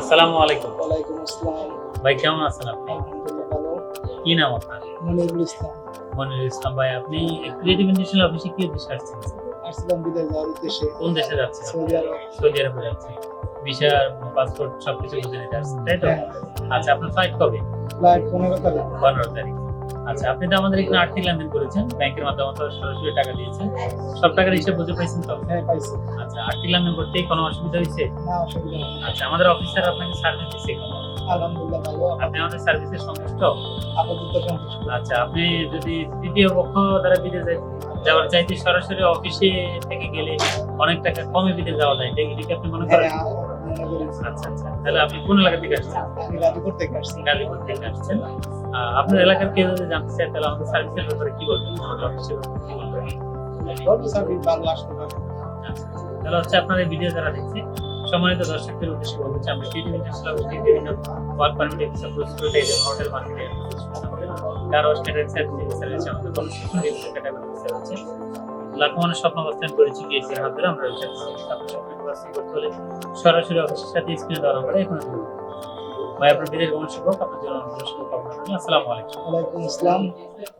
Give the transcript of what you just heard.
আসসালামু আলাইকুম। ওয়ালাইকুম আসসালাম। ভাই কেমন আছেন আপনি? কি নাম আপনার? মনিরুল ইসলাম। মনিরুল ইসলাম ভাই আপনি ক্রিয়েটিভ ইন্ডাস্ট্রিয়াল অফিসে কি উদ্দেশ্যে আসছেন আসছিলাম বিদেশ যাওয়ার উদ্দেশ্যে। কোন দেশে যাচ্ছেন সৌদি আরব। সৌদি আরবে যাচ্ছেন ভিসা পাসপোর্ট সবকিছু বুঝে নিতে আসছেন তাই তো? হ্যাঁ, আচ্ছা আপনার ফ্লাইট কবে? ফ্লাইট পনেরো তারিখ। পনেরো তারিখ। আচ্ছা আপনি তো আমাদের এখানে আর্থিক লেনদেন করেছেন ব্যাংকের মাধ্যমে তো সরাসরি টাকা দিয়েছেন সব টাকার হিসাব বুঝে পাইছেন তো? হ্যাঁ পাইছি। আচ্ছা আর্থিক লেনদেন করতে কোনো অসুবিধা হয়েছে না অসুবিধা আচ্ছা আমাদের অফিসার আপনাকে সার্ভিস দিচ্ছে কেমন? আলহামদুলিল্লাহ ভালো। আপনি আমাদের সার্ভিসে সন্তুষ্ট? আপাতত সন্তুষ্ট। আচ্ছা আপনি যদি তৃতীয় পক্ষ দ্বারা বিদেশে যাওয়ার চাইতে সরাসরি অফিসে থেকে গেলে অনেক টাকা কমে বিদেশ যাওয়া যায় এটা আপনি মনে করেন? হ্যাঁ আচ্ছা আচ্ছা তাহলে আপনি কোন এলাকা থেকে আসছেন? গাজীপুর থেকে আসছি। গাজীপুর থেকে আসছেন। আপনার এলাকার কেউ যদি জানতে চায় তাহলে আমাদের সার্ভিসের ব্যাপারে কি বলবেন? আমাদের অফিসের ব্যাপারে কি বলবেন? তাহলে হচ্ছে আপনার এই ভিডিও যারা দেখছে সম্মানিত দর্শকদের উদ্দেশ্যে বলতে চাই আমরা টিভি অফিসে বিভিন্ন ওয়ার্ক পারমিট ভিসা প্রস্তুত টাইপের হোটেল মার্কেটে কার স্ট্যান্ডার্ড সার্ভিস সার্ভিস আমাদের কনস্ট্রাকশন ক্যাটাগরি ভিসা আছে লাখো মানুষ স্বপ্ন বাস্তবায়ন করেছি, গিয়েছি হাত ধরে আমরা সরাসরি অফিসের সাথে স্ক্রিনে দেওয়া আমরা এখন ভাই আপনার বিদেশ গমন শুভ আপনার জন্য শুভ কামনা আসসালামু আলাইকুম। ওয়ালাইকুম আসসালাম।